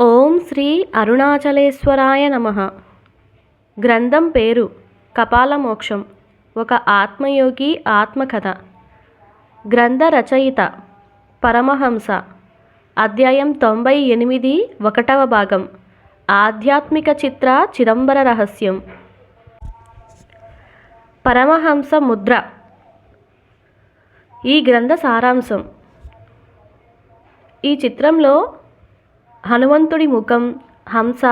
ఓం శ్రీ అరుణాచలేశ్వరాయ నమ. గ్రంథం పేరు కపాలమోక్షం. ఒక ఆత్మయోగి ఆత్మకథ. గ్రంథ రచయిత పరమహంస. అధ్యాయం తొంభై ఎనిమిది ఒకటవ భాగం. ఆధ్యాత్మిక చిత్ర చిదంబర రహస్యం. పరమహంస ముద్ర. ఈ గ్రంథ సారాంశం. ఈ చిత్రంలో హనుమంతుడి ముఖం హంస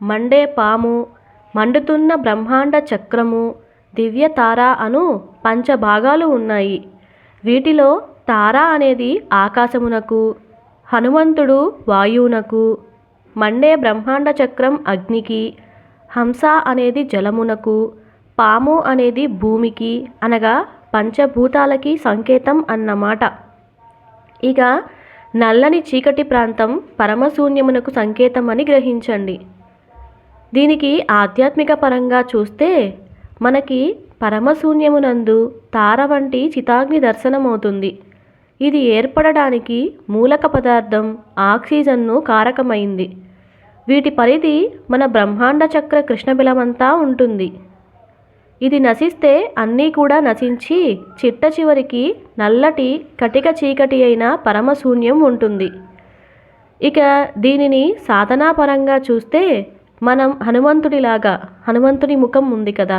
మండే పాము మండుతున్న బ్రహ్మాండ చక్రము దివ్య తార అను పంచభాగాలు ఉన్నాయి. వీటిలో తార అనేది ఆకాశమునకు హనుమంతుడు వాయువునకు మండే బ్రహ్మాండ చక్రం అగ్నికి హంస అనేది జలమునకు పాము అనేది భూమికి అనగా పంచభూతాలకి సంకేతం అన్నమాట. ఇక నల్లని చీకటి ప్రాంతం పరమశూన్యమునకు సంకేతమని గ్రహించండి. దీనికి ఆధ్యాత్మిక పరంగా చూస్తే మనకి పరమశూన్యమునందు తార వంటి చితాగ్ని దర్శనమవుతుంది. ఇది ఏర్పడడానికి మూలక పదార్థం ఆక్సిజన్ను కారకమైంది. వీటి పరిధి మన బ్రహ్మాండ చక్ర కృష్ణబిలమంతా ఉంటుంది. ఇది నశిస్తే అన్నీ కూడా నశించి చిట్ట చివరికి నల్లటి కటిక చీకటి అయిన పరమశూన్యం ఉంటుంది. ఇక దీనిని సాధనాపరంగా చూస్తే మనం హనుమంతుడిలాగా హనుమంతుడి ముఖం ఉంది కదా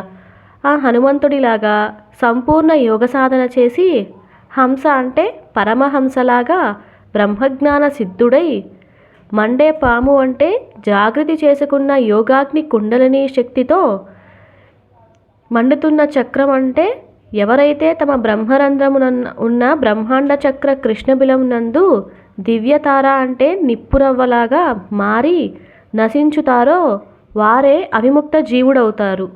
ఆ హనుమంతుడిలాగా సంపూర్ణ యోగ సాధన చేసి హంస అంటే పరమహంసలాగా బ్రహ్మజ్ఞాన సిద్ధుడై మండే పాము అంటే జాగృతి చేసుకున్న యోగాగ్ని కుండలిని శక్తితో మండుతున్న చక్రం అంటే ఎవరైతే తమ బ్రహ్మరంధ్రమున ఉన్న బ్రహ్మాండ చక్ర కృష్ణబిలం నందు దివ్యతార అంటే నిప్పురవ్వలాగా మారి నశించుతారో వారే అవిముక్త జీవుడవుతారు.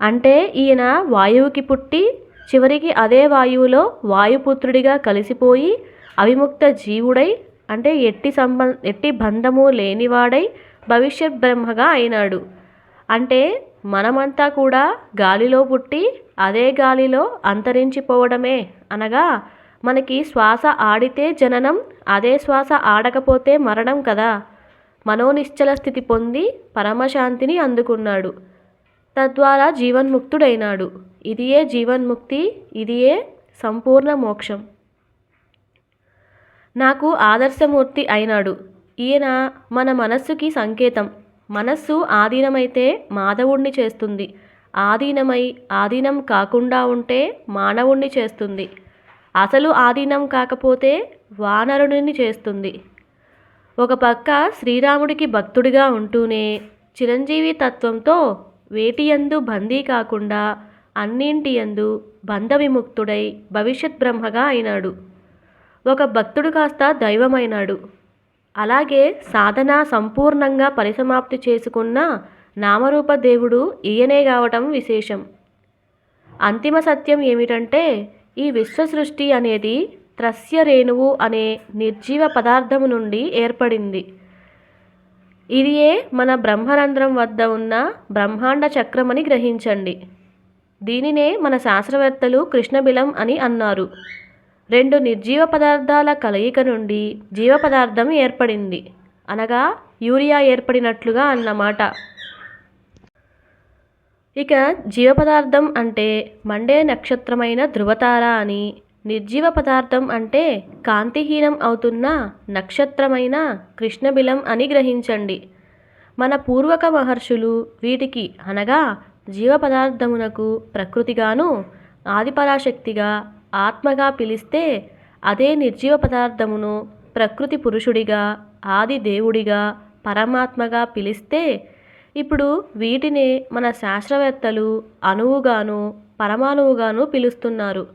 అంటే ఈయన వాయువుకి పుట్టి చివరికి అదే వాయువులో వాయుపుత్రుడిగా కలిసిపోయి అవిముక్త జీవుడై అంటే ఎట్టి సంబంధ ఎట్టి బంధము లేనివాడై భవిష్యత్ బ్రహ్మగా అయినాడు. అంటే మనమంతా కూడా గాలిలో పుట్టి అదే గాలిలో అంతరించిపోవడమే అనగా మనకి శ్వాస ఆడితే జననం అదే శ్వాస ఆడకపోతే మరణం కదా. మనోనిశ్చల స్థితి పొంది పరమశాంతిని అందుకున్నాడు. తద్వారా జీవన్ముక్తుడైనాడు. ఇదియే జీవన్ముక్తి ఇదియే సంపూర్ణ మోక్షం. నాకు ఆదర్శమూర్తి అయినాడు. ఈయన మన మనస్సుకి సంకేతం. మనస్సు ఆధీనమైతే మాధవుణ్ణి చేస్తుంది. ఆధీనమై ఆధీనం కాకుండా ఉంటే మానవుణ్ణి చేస్తుంది. అసలు ఆధీనం కాకపోతే వానరుని చేస్తుంది. ఒక పక్క శ్రీరాముడికి భక్తుడిగా ఉంటూనే చిరంజీవి తత్వంతో వేటియందు బందీ కాకుండా అన్నింటి యందు బంధ విముక్తుడై భవిష్యత్ బ్రహ్మగా అయినాడు. ఒక భక్తుడు కాస్త దైవమైనాడు. అలాగే సాధన సంపూర్ణంగా పరిసమాప్తి చేసుకున్న నామరూప దేవుడు ఈయనే కావటం విశేషం. అంతిమ సత్యం ఏమిటంటే ఈ విశ్వ సృష్టి అనేది త్రస్య రేణువు అనే నిర్జీవ పదార్థము నుండి ఏర్పడింది. ఇదియే మన బ్రహ్మరంధ్రం వద్ద ఉన్న బ్రహ్మాండ చక్రమని గ్రహించండి. దీనినే మన శాస్త్రవేత్తలు కృష్ణబిలం అని అన్నారు. రెండు నిర్జీవ పదార్థాల కలయిక నుండి జీవ పదార్థం ఏర్పడింది. అనగా యూరియా ఏర్పడినట్లుగా అన్నమాట. ఇక జీవ పదార్థం అంటే మండే నక్షత్రమైన ధృవతార అని నిర్జీవ పదార్థం అంటే కాంతిహీనం అవుతున్న నక్షత్రమైన కృష్ణబిలం అని గ్రహించండి. మన పూర్వక మహర్షులు వీటికి అనగా జీవ పదార్థమునకు ప్రకృతిగాను ఆదిపరాశక్తిగా ఆత్మగా పిలిస్తే అదే నిర్జీవ పదార్థమును ప్రకృతి పురుషుడిగా ఆది దేవుడిగా పరమాత్మగా పిలిస్తే ఇప్పుడు వీటినే మన శాస్త్రవేత్తలు అణువుగాను పరమాణువుగాను పిలుస్తున్నారు.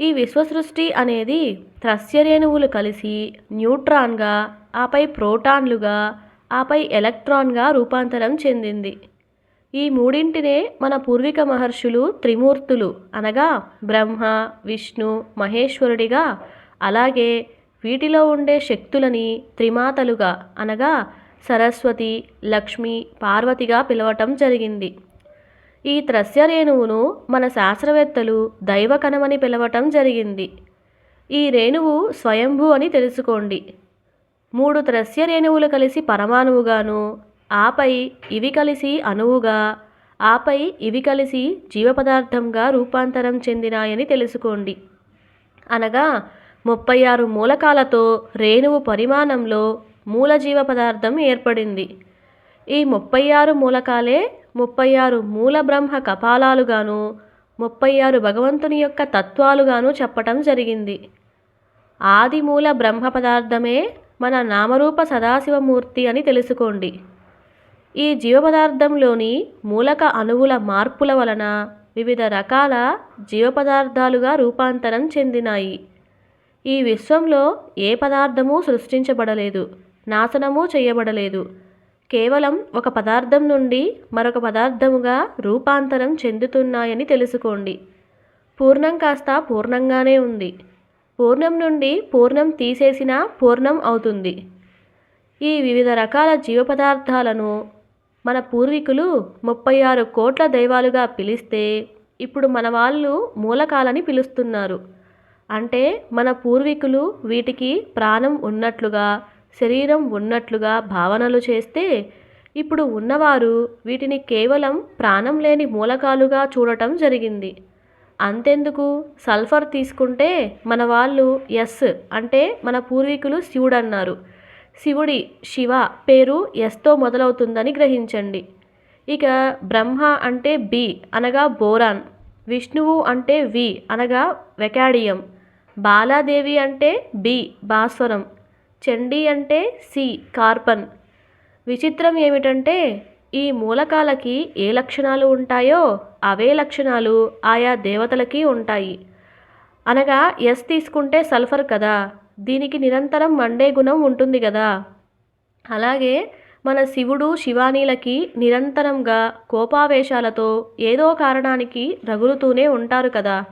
ఈ విశ్వసృష్టి అనేది త్రస్యరేణువులు కలిసి న్యూట్రాన్గా ఆపై ప్రోటాన్లుగా ఆపై ఎలక్ట్రాన్గా రూపాంతరం చెందింది. ఈ మూడింటినే మన పూర్వీక మహర్షులు త్రిమూర్తులు అనగా బ్రహ్మ విష్ణు మహేశ్వరుడిగా అలాగే వీటిలో ఉండే శక్తులని త్రిమాతలుగా అనగా సరస్వతి లక్ష్మి పార్వతిగా పిలవటం జరిగింది. ఈ త్రస్యరేణువును మన శాస్త్రవేత్తలు దైవకణమని పిలవటం జరిగింది. ఈ రేణువు స్వయంభూ అని తెలుసుకోండి. మూడు త్రస్య రేణువులు కలిసి పరమాణువుగాను ఆపై ఇవి కలిసి అణువుగా ఆపై ఇవి కలిసి జీవపదార్థంగా రూపాంతరం చెందినాయని తెలుసుకోండి. అనగా ముప్పై ఆరు మూలకాలతో రేణువు పరిమాణంలో మూల జీవ పదార్థం ఏర్పడింది. ఈ ముప్పై ఆరు మూలకాలే ముప్పై ఆరు మూల బ్రహ్మ కపాలాలుగాను ముప్పై ఆరు భగవంతుని యొక్క తత్వాలుగాను చెప్పటం జరిగింది. ఆది మూల బ్రహ్మ పదార్థమే మన నామరూప సదాశివమూర్తి అని తెలుసుకోండి. ఈ జీవపదార్థంలోని మూలక అణువుల మార్పుల వలన వివిధ రకాల జీవపదార్థాలుగా రూపాంతరం చెందినాయి. ఈ విశ్వంలో ఏ పదార్థము సృష్టించబడలేదు నాశనము చేయబడలేదు. కేవలం ఒక పదార్థం నుండి మరొక పదార్థముగా రూపాంతరం చెందుతున్నాయని తెలుసుకోండి. పూర్ణం కాస్త పూర్ణంగానే ఉంది. పూర్ణం నుండి పూర్ణం తీసేసినా పూర్ణం అవుతుంది. ఈ వివిధ రకాల జీవపదార్థాలను మన పూర్వీకులు ముప్పై ఆరు కోట్ల దైవాలుగా పిలిస్తే ఇప్పుడు మన వాళ్ళు మూలకాలని పిలుస్తున్నారు. అంటే మన పూర్వీకులు వీటికి ప్రాణం ఉన్నట్లుగా శరీరం ఉన్నట్లుగా భావనలు చేస్తే ఇప్పుడు ఉన్నవారు వీటిని కేవలం ప్రాణం లేని మూలకాలుగా చూడటం జరిగింది. అంతెందుకు? సల్ఫర్ తీసుకుంటే మన వాళ్ళు ఎస్ అంటే మన పూర్వీకులు శివుడన్నారు శివుడి శివ పేరు ఎస్తో మొదలవుతుందని గ్రహించండి. ఇక బ్రహ్మ అంటే బి అనగా బోరాన్ విష్ణువు అంటే వి అనగా వెకాడియం బాలాదేవి అంటే బి భాస్వరం చండీ అంటే సి కార్పన్. విచిత్రం ఏమిటంటే ఈ మూలకాలకి ఏ లక్షణాలు ఉంటాయో అవే లక్షణాలు ఆయా దేవతలకి ఉంటాయి. అనగా ఎస్ తీసుకుంటే సల్ఫర్ కదా దీనికి నిరంతరం మండే గుణం ఉంటుంది కదా అలాగే మన శివుడు శివానీలకి నిరంతరంగా కోపావేశాలతో ఏదో కారణానికి రగులుతూనే ఉంటారు కదా.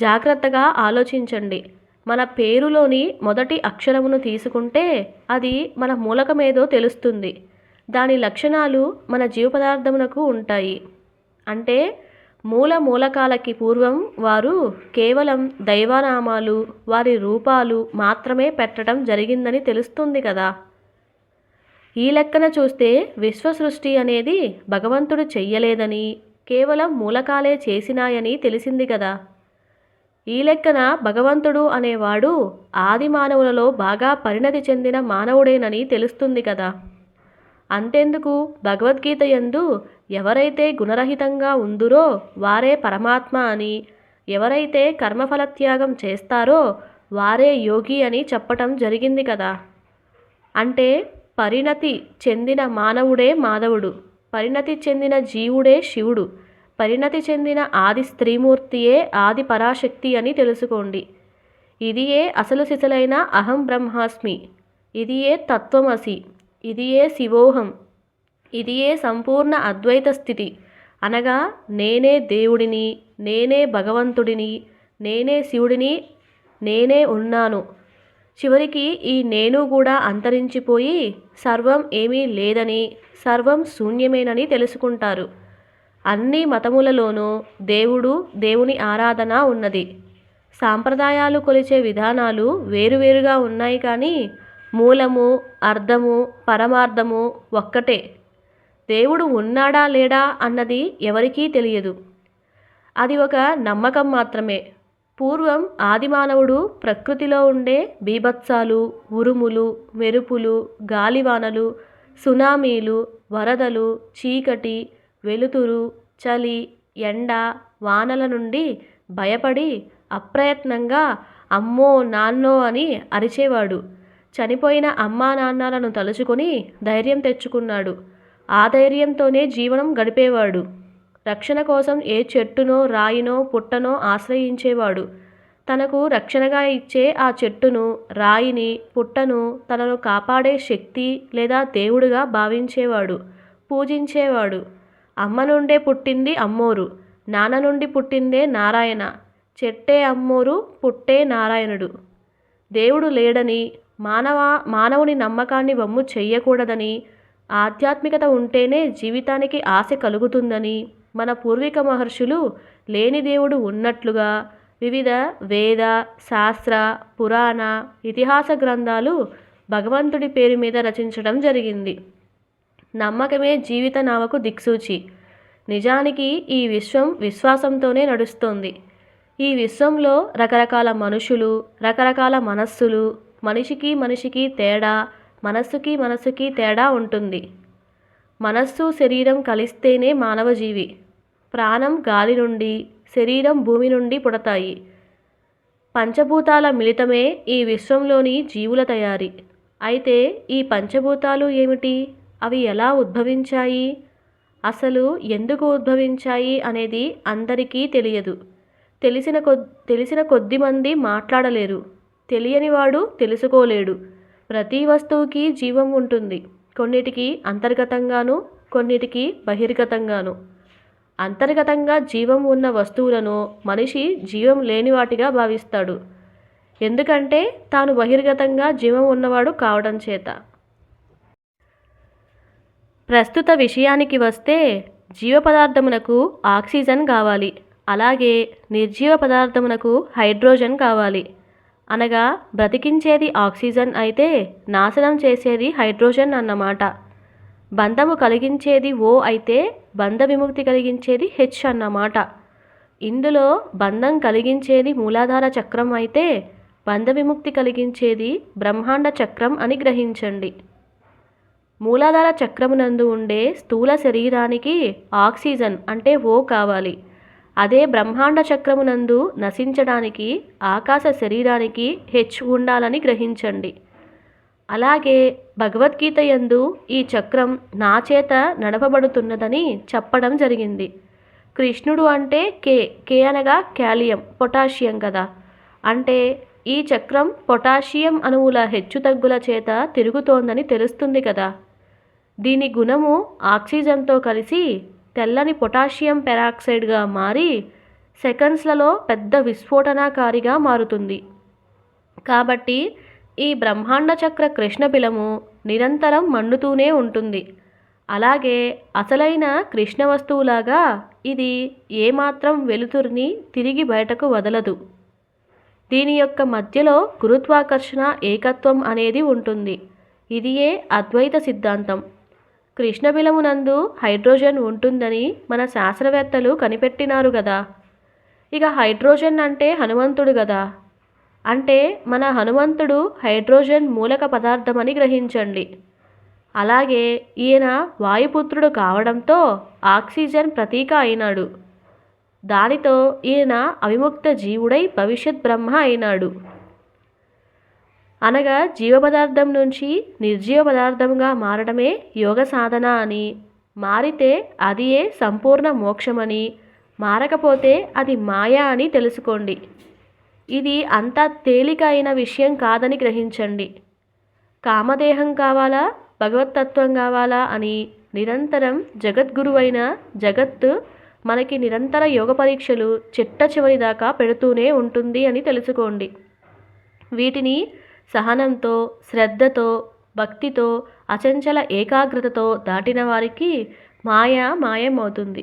జాగ్రత్తగా ఆలోచించండి. మన పేరులోని మొదటి అక్షరమును తీసుకుంటే అది మన మూలకమేదో తెలుస్తుంది. దాని లక్షణాలు మన జీవపదార్థమునకు ఉంటాయి. అంటే మూల మూలకాలకి పూర్వం వారు కేవలం దైవనామాలు వారి రూపాలు మాత్రమే పెట్టడం జరిగిందని తెలుస్తుంది కదా. ఈ లెక్కన చూస్తే విశ్వసృష్టి అనేది భగవంతుడు చెయ్యలేదని కేవలం మూలకాలే చేసినాయని తెలిసింది కదా. ఈ లెక్కన భగవంతుడు అనేవాడు ఆది మానవులలో బాగా పరిణతి చెందిన మానవుడేనని తెలుస్తుంది కదా. అంతెందుకు? భగవద్గీత యందు ఎవరైతే గుణరహితంగా ఉందురో వారే పరమాత్మ అని ఎవరైతే కర్మఫలత్యాగం చేస్తారో వారే యోగి అని చెప్పటం జరిగింది కదా. అంటే పరిణతి చెందిన మానవుడే మాధవుడు పరిణతి చెందిన జీవుడే శివుడు పరిణతి చెందిన ఆది స్త్రీమూర్తియే ఆది పరాశక్తి అని తెలుసుకోండి. ఇదియే అసలు సిసలైన అహం బ్రహ్మాస్మి ఇదియే తత్వమసి ఇదియే శివోహం ఇదియే సంపూర్ణ అద్వైత స్థితి. అనగా నేనే దేవుడిని నేనే భగవంతుడిని నేనే శివుడిని నేనే ఉన్నాను. చివరికి ఈ నేను కూడా అంతరించిపోయి సర్వం ఏమీ లేదని సర్వం శూన్యమేనని తెలుసుకుంటారు. అన్ని మతములలోనూ దేవుడు దేవుని ఆరాధన ఉన్నది. సాంప్రదాయాలు కొలిచే విధానాలు వేరువేరుగా ఉన్నాయి కానీ మూలము అర్థము పరమార్థము ఒక్కటే. దేవుడు ఉన్నాడా లేడా అన్నది ఎవరికీ తెలియదు. అది ఒక నమ్మకం మాత్రమే. పూర్వం ఆదిమానవుడు ప్రకృతిలో ఉండే బీభత్సాలు ఉరుములు మెరుపులు గాలివానలు సునామీలు వరదలు చీకటి వెలుతురు చలి ఎండ వానల నుండి భయపడి అప్రయత్నంగా అమ్మో నాన్నో అని అరిచేవాడు. చనిపోయిన అమ్మా నాన్నలను తలుచుకొని ధైర్యం తెచ్చుకున్నాడు. ఆ ధైర్యంతోనే జీవనం గడిపేవాడు. రక్షణ కోసం ఏ చెట్టునో రాయినో పుట్టనో ఆశ్రయించేవాడు. తనకు రక్షణగా ఇచ్చే ఆ చెట్టును రాయిని పుట్టను తనను కాపాడే శక్తి లేదా దేవుడుగా భావించేవాడు పూజించేవాడు. అమ్మ నుండే పుట్టింది అమ్మోరు నాన్న నుండి పుట్టిందే నారాయణ చెట్టే అమ్మోరు పుట్టే నారాయణుడు. దేవుడు లేడని మానవ మానవుని నమ్మకాన్ని వమ్ము చెయ్యకూడదని ఆధ్యాత్మికత ఉంటేనే జీవితానికి ఆశ కలుగుతుందని మన పూర్వీక మహర్షులు లేని దేవుడు ఉన్నట్లుగా వివిధ వేద శాస్త్ర పురాణ ఇతిహాస గ్రంథాలు భగవంతుడి పేరు మీద రచించడం జరిగింది. నమ్మకమే జీవిత నావకు దిక్సూచి. నిజానికి ఈ విశ్వం విశ్వాసంతోనే నడుస్తుంది. ఈ విశ్వంలో రకరకాల మనుషులు రకరకాల మనస్సులు మనిషికి మనిషికి తేడా మనస్సుకి మనస్సుకి తేడా ఉంటుంది. మనస్సు శరీరం కలిస్తేనే మానవజీవి. ప్రాణం గాలి నుండి శరీరం భూమి నుండి పుడతాయి. పంచభూతాల మిళితమే ఈ విశ్వంలోని జీవుల తయారీ. అయితే ఈ పంచభూతాలు ఏమిటి? అవి ఎలా ఉద్భవించాయి? అసలు ఎందుకు ఉద్భవించాయి అనేది అందరికీ తెలియదు. తెలిసిన కొ తెలిసిన కొద్ది మంది మాట్లాడలేరు. తెలియనివాడు తెలుసుకోలేడు. ప్రతి వస్తువుకి జీవం ఉంటుంది. కొన్నిటికి అంతర్గతంగాను కొన్నిటికి బహిర్గతంగాను. అంతర్గతంగా జీవం ఉన్న వస్తువులను మనిషి జీవం లేని వాటిగా భావిస్తాడు. ఎందుకంటే తాను బహిర్గతంగా జీవం ఉన్నవాడు కావడం చేత. ప్రస్తుత విషయానికి వస్తే జీవ పదార్థమునకు ఆక్సిజన్ కావాలి. అలాగే నిర్జీవ పదార్థమునకు హైడ్రోజన్ కావాలి. అనగా బ్రతికించేది ఆక్సిజన్ అయితే నాశనం చేసేది హైడ్రోజన్ అన్నమాట. బంధము కలిగించేది ఓ అయితే బంధ విముక్తి కలిగించేది హెచ్ అన్నమాట. ఇందులో బంధం కలిగించేది మూలాధార చక్రం అయితే బంధ విముక్తి కలిగించేది బ్రహ్మాండ చక్రం అని గ్రహించండి. మూలాధార చక్రమునందు ఉండే స్థూల శరీరానికి ఆక్సిజన్ అంటే ఓ కావాలి. అదే బ్రహ్మాండ చక్రమునందు నశించడానికి ఆకాశ శరీరానికి హెచ్ ఉండాలని గ్రహించండి. అలాగే భగవద్గీత యందు ఈ చక్రం నా చేత నడపబడుతున్నదని చెప్పడం జరిగింది. కృష్ణుడు అంటే కే కే అనగా క్యాలియం పొటాషియం కదా. అంటే ఈ చక్రం పొటాషియం అణువుల హెచ్చుతగ్గుల చేత తిరుగుతోందని తెలుస్తుంది కదా. దీని గుణము ఆక్సిజన్తో కలిసి తెల్లని పొటాషియం పెరాక్సైడ్గా మారి సెకండ్స్లలో పెద్ద విస్ఫోటనాకారిగా మారుతుంది. కాబట్టి ఈ బ్రహ్మాండ చక్ర కృష్ణబిలము నిరంతరం మండుతూనే ఉంటుంది. అలాగే అసలైన కృష్ణ వస్తువులాగా ఇది ఏమాత్రం వెలుతురిని తిరిగి బయటకు వదలదు. దీని యొక్క మధ్యలో గురుత్వాకర్షణ ఏకత్వం అనేది ఉంటుంది. ఇదియే అద్వైత సిద్ధాంతం. కృష్ణబిలమునందు హైడ్రోజన్ ఉంటుందని మన శాస్త్రవేత్తలు కనిపెట్టినారు కదా ఇక హైడ్రోజన్ అంటే హనుమంతుడు కదా అంటే మన హనుమంతుడు హైడ్రోజన్ మూలక పదార్థమని గ్రహించండి. అలాగే ఈయన వాయుపుత్రుడు కావడంతో ఆక్సిజన్ ప్రతీక అయినాడు. దానితో ఈయన అవిముక్త జీవుడై భవిష్యత్ బ్రహ్మ అయినాడు. అనగా జీవ పదార్థం నుంచి నిర్జీవ పదార్థంగా మారడమే యోగ సాధన అని. మారితే అది ఏ సంపూర్ణ మోక్షమని. మారకపోతే అది మాయ అని తెలుసుకోండి. ఇది అంత తేలిక అయిన విషయం కాదని గ్రహించండి. కామదేహం కావాలా? భగవతత్వం కావాలా? అని నిరంతరం జగద్గురువైన జగత్తు మనకి నిరంతర యోగ పరీక్షలు చిట్ట చివరి దాకా పెడుతూనే ఉంటుంది అని తెలుసుకోండి. వీటిని సహనంతో శ్రద్ధతో భక్తితో అచంచల ఏకాగ్రతతో దాటిన వారికి మాయ మాయం అవుతుంది